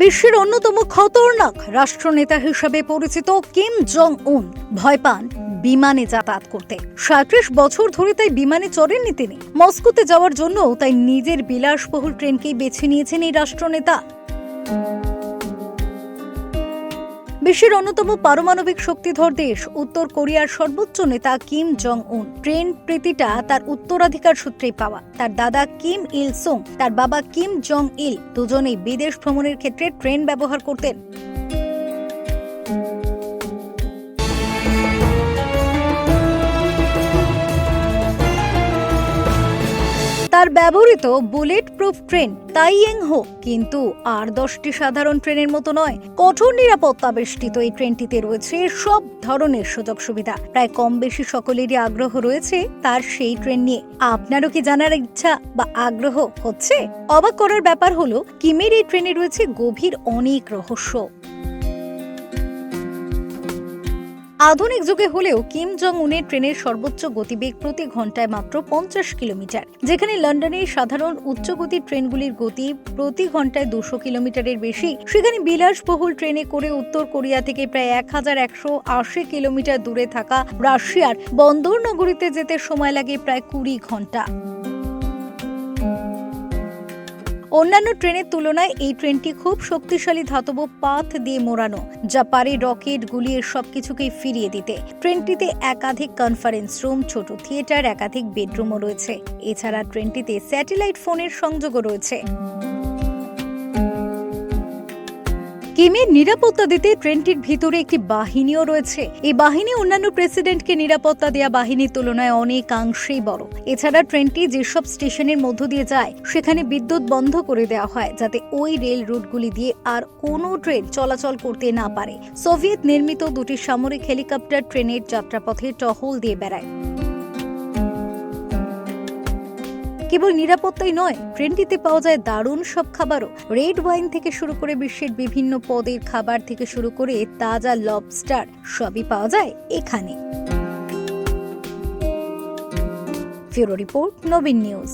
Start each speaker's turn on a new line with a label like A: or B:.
A: বিশ্বের অন্যতম খতরনাক রাষ্ট্রনেতা হিসেবে পরিচিত কিম জং উন ভয় পান বিমানে যাতায়াত করতে। সাঁত্রিশ বছর ধরে তাই বিমানে চড়েননি তিনি। মস্কোতে যাওয়ার জন্য তাই নিজের বিলাসবহুল ট্রেনকেই বেছে নিয়েছেন এই রাষ্ট্রনেতা। বিশ্বের অন্যতম পারমাণবিক শক্তিধর দেশ, উত্তর কোরিয়ার সর্বোচ্চ নেতা কিম জং উন ট্রেন প্রীতিটা তার উত্তরাধিকার সূত্রেই পাওয়া। তার দাদা কিম ইল সুং তার বাবা কিম জং ইল দুজনেই বিদেশ ভ্রমণের ক্ষেত্রে ট্রেন ব্যবহার করতেন। তার ব্যবহৃত বুলেট প্রুফ ট্রেন তাইয়েং হো কিন্তু আর দশটি সাধারণ ট্রেনের মতো নয়, কঠোর নিরাপত্তা বেষ্টিত এই ট্রেনটিতে রয়েছে সব ধরনের সুযোগ সুবিধা। প্রায় কম বেশি সকলেরই আগ্রহ রয়েছে তার সেই ট্রেন নিয়ে। আপনারও কি জানার ইচ্ছা বা আগ্রহ হচ্ছে? অবাক করার ব্যাপার হলো, কিমের এই ট্রেনে রয়েছে গভীর অনেক রহস্য। আধুনিক যুগে হলেও কিম জং উনের ট্রেনের সর্বোচ্চ গতিবেগ প্রতি ঘন্টায় মাত্র পঞ্চাশ কিলোমিটার, যেখানে লন্ডনের সাধারণ উচ্চগতির ট্রেনগুলির গতি প্রতি ঘন্টায় দুশো কিলোমিটারের বেশি। সেখানে বিলাসবহুল ট্রেনে করে উত্তর কোরিয়া থেকে প্রায় এক হাজার একশো আশি কিলোমিটার দূরে থাকা রাশিয়ার বন্দর নগরীতে যেতে সময় লাগে প্রায় কুড়ি ঘণ্টা। অন্যান্য ট্রেনের তুলনায় এই ট্রেনটি খুব শক্তিশালী ধাতব পাথ দিয়ে মোড়ানো, যা পারে রকেট গুলি এর সবকিছুকেই ফিরিয়ে দিতে। ট্রেনটিতে একাধিক কনফারেন্স রুম ছোট থিয়েটার একাধিক বেডরুমও রয়েছে। এছাড়া ট্রেনটিতে স্যাটেলাইট ফোনের সংযোগও রয়েছে। কিমের নিরাপত্তা দিতে ট্রেনটির ভিতরে একটি বাহিনীও রয়েছে। এই বাহিনী অন্যান্য প্রেসিডেন্টকে নিরাপত্তা দেওয়া বাহিনীর তুলনায় অনেকাংশেই বড়। এছাড়া ট্রেনটি যেসব স্টেশনের মধ্য দিয়ে যায়, সেখানে বিদ্যুৎ বন্ধ করে দেওয়া হয় যাতে ওই রেল রুটগুলি দিয়ে আর কোনো ট্রেন চলাচল করতে না পারে। সোভিয়েত নির্মিত দুটি সামরিক হেলিকপ্টার ট্রেনের যাত্রাপথে টহল দিয়ে বেড়ায়। কেবল নিরাপত্তাই নয় ট্রেনটিতে পাওয়া যায় দারুণ সব খাবারও। রেড ওয়াইন থেকে শুরু করে বিশ্বের বিভিন্ন পদের খাবার থেকে শুরু করে তাজা লবস্টার সবই পাওয়া যায় এখানে। ফিউরো রিপোর্ট, নবীন নিউজ।